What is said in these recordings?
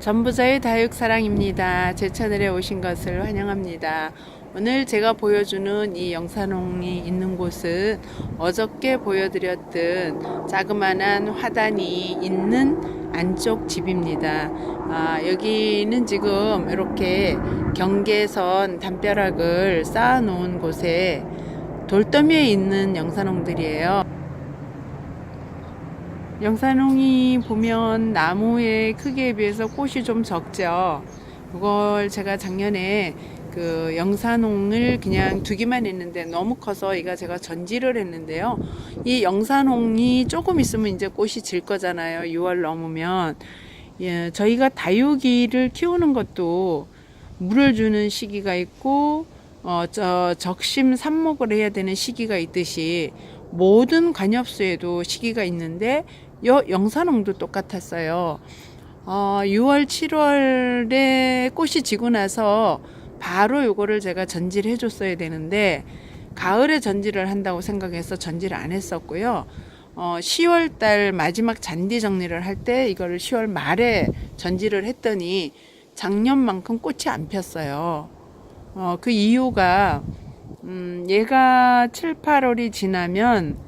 전부자의 다육사랑입니다. 제 채널에 오신 것을 환영합니다. 오늘 제가 보여주는 이 영산홍이 있는 곳은 어저께 보여드렸던 자그마한 화단이 있는 안쪽 집입니다. 아, 여기는 지금 이렇게 경계선 담벼락을 쌓아 놓은 곳에 돌더미에 있는 영산홍들이에요. 영산홍이 보면 나무의 크기에 비해서 꽃이 좀 적죠. 그걸 제가 작년에 그 영산홍을 그냥 두기만 했는데 너무 커서 이가 제가 전지를 했는데요. 이 영산홍이 조금 있으면 이제 꽃이 질 거잖아요. 6월 넘으면. 예, 저희가 다육이를 키우는 것도 물을 주는 시기가 있고 어, 저 적심 삽목을 해야 되는 시기가 있듯이 모든 관엽수에도 시기가 있는데 여 영산홍도 똑같았어요. 어, 6월, 7월에 꽃이 지고 나서 바로 요거를 제가 전지를 해줬어야 되는데 가을에 전지를 한다고 생각해서 전지를 안 했었고요. 어, 10월 달 마지막 잔디 정리를 할 때 이거를 10월 말에 전지를 했더니 작년만큼 꽃이 안 폈어요. 어, 그 이유가 음, 얘가 7, 8월이 지나면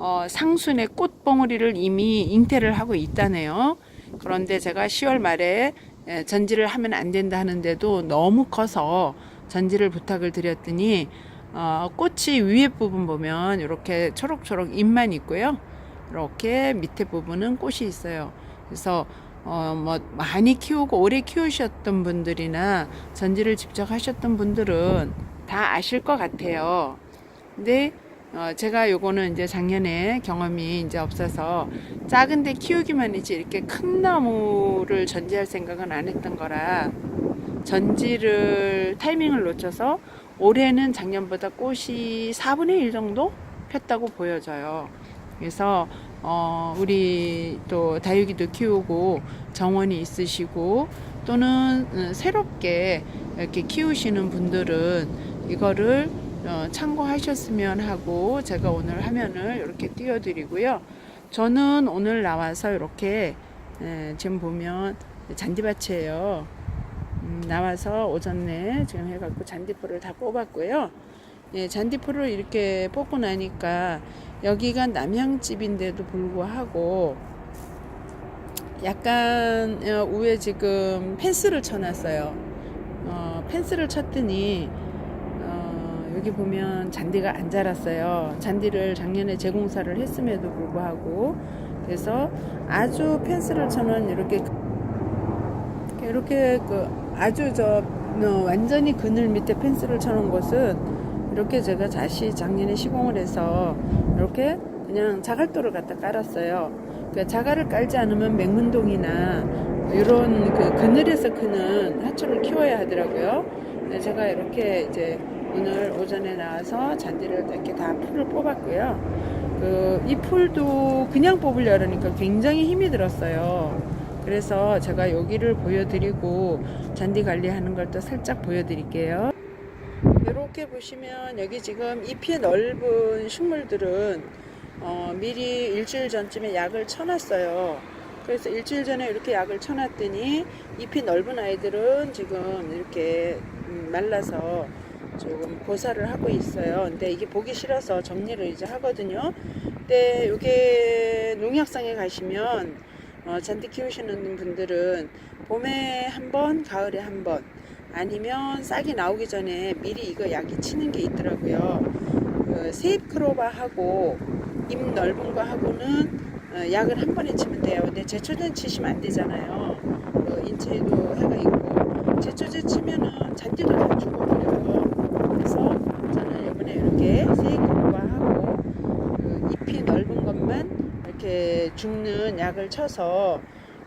어, 상순의 꽃봉오리를 이미 잉태를 하고 있다네요. 그런데 제가 10월 말에 예, 전지를 하면 안 된다 하는데도 너무 커서 전지를 부탁을 드렸더니 어, 꽃이 위에 부분 보면 이렇게 초록초록 잎만 있고요. 이렇게 밑에 부분은 꽃이 있어요. 그래서 어, 뭐 많이 키우고 오래 키우셨던 분들이나 전지를 직접 하셨던 분들은 다 아실 것 같아요. 근데 어, 제가 요거는 이제 작년에 경험이 이제 없어서 작은데 키우기만 했지 이렇게 큰 나무를 전지할 생각은 안 했던 거라 전지를 타이밍을 놓쳐서 올해는 작년보다 꽃이 4분의 1 정도 폈다고 보여져요. 그래서 어, 우리 또 다육이도 키우고 정원이 있으시고 또는 음, 새롭게 이렇게 키우시는 분들은 이거를 어, 참고하셨으면 하고 제가 오늘 화면을 이렇게 띄워드리고요. 저는 오늘 나와서 이렇게 에, 지금 보면 잔디밭이에요. 음, 나와서 오전에 지금 해갖고 잔디포를 다 뽑았고요. 예, 잔디포를 이렇게 뽑고 나니까 여기가 남향집인데도 불구하고 약간 어, 위에 지금 펜스를 쳐놨어요. 어, 펜스를 쳤더니 어, 여기 보면 잔디가 안 자랐어요. 잔디를 작년에 재공사를 했음에도 불구하고 그래서 아주 펜스를 쳐놓은 이렇게 이렇게 그 아주 저 어, 완전히 그늘 밑에 펜스를 쳐놓은 곳은 이렇게 제가 다시 작년에 시공을 해서 이렇게 그냥 자갈도를 갖다 깔았어요. 그 자갈을 깔지 않으면 맹문동이나 이런 그 그늘에서 크는 하초를 키워야 하더라고요. 제가 이렇게 이제 오늘 오전에 나와서 잔디를 이렇게 다 풀을 뽑았고요. 그 이 풀도 그냥 뽑으려니까 굉장히 힘이 들었어요. 그래서 제가 여기를 보여드리고 잔디 관리하는 걸 또 살짝 보여드릴게요. 이렇게 보시면 여기 지금 잎이 넓은 식물들은 어, 미리 일주일 전쯤에 약을 쳐놨어요. 그래서 일주일 전에 이렇게 약을 쳐놨더니 잎이 넓은 아이들은 지금 이렇게 음, 말라서 조금 고사를 하고 있어요. 근데 이게 보기 싫어서 정리를 이제 하거든요. 근데 이게 농약상에 가시면 어, 잔디 키우시는 분들은 봄에 한 번, 가을에 한 번, 아니면 싹이 나오기 전에 미리 이거 약이 치는 게 있더라고요. 그 세입 크로바하고 잎 넓은 거 하고는 어, 약을 한 번에 치면 돼요. 근데 제초제 치시면 안 되잖아요. 그 인체에도 해가 있고 제초제 치면은 잔디도 다 죽어버려요. 그래서 저는 이번에 이렇게 세입 크로바하고 그 잎이 넓은 것만 이렇게 죽는 약을 쳐서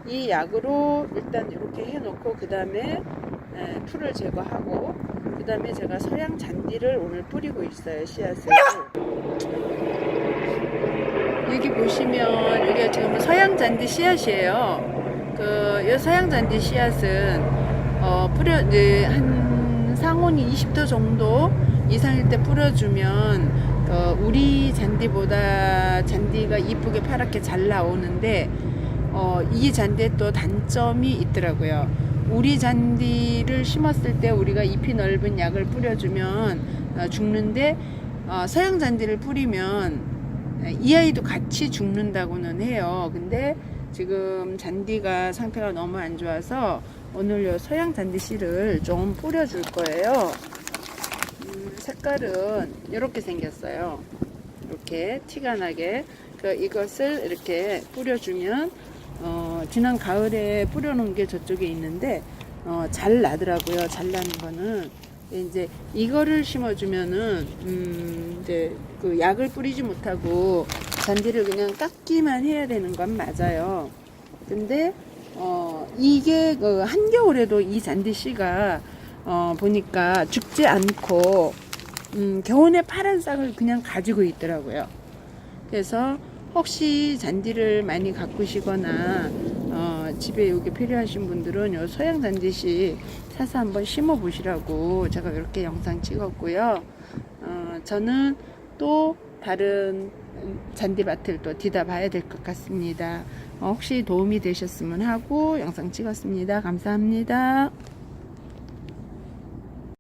이 약으로 일단 이렇게 해놓고 그 다음에 풀을 제거하고 그 다음에 제가 서양 잔디를 오늘 뿌리고 있어요 씨앗을. 여기 보시면 이게 지금 서양 잔디 씨앗이에요. 그이 서양 잔디 씨앗은 어 뿌려 이제 한 상온이 20도 정도 이상일 때 뿌려주면 어 우리 잔디보다 잔디가 이쁘게 파랗게 잘 나오는데 어, 이 잔디에 또 단점이 있더라고요. 우리 잔디를 심었을 때 우리가 잎이 넓은 약을 뿌려주면 어, 죽는데 어, 서양 잔디를 뿌리면 이 아이도 같이 죽는다고는 해요. 근데 지금 잔디가 상태가 너무 안 좋아서 오늘 요 서양 잔디 씨를 좀 뿌려줄 거예요. 음, 색깔은 이렇게 생겼어요. 이렇게 티가 나게 그 이것을 이렇게 뿌려주면 어, 지난 가을에 뿌려놓은 게 저쪽에 있는데 어, 잘 나더라고요. 잘 나는 거는 이제 이거를 심어주면은 음, 이제 그 약을 뿌리지 못하고 잔디를 그냥 깎기만 해야 되는 건 맞아요. 근데 어, 이게 그 한겨울에도 이 잔디 씨가 어, 보니까 죽지 않고 음, 겨우내 파란 싹을 그냥 가지고 있더라고요. 그래서 혹시 잔디를 많이 가꾸시거나 어, 집에 여기 필요하신 분들은 요 소양 잔디씨 사서 한번 심어 보시라고 제가 이렇게 영상 찍었고요. 어, 저는 또 다른 잔디밭을 또 뒤다 봐야 될 것 같습니다. 어, 혹시 도움이 되셨으면 하고 영상 찍었습니다. 감사합니다.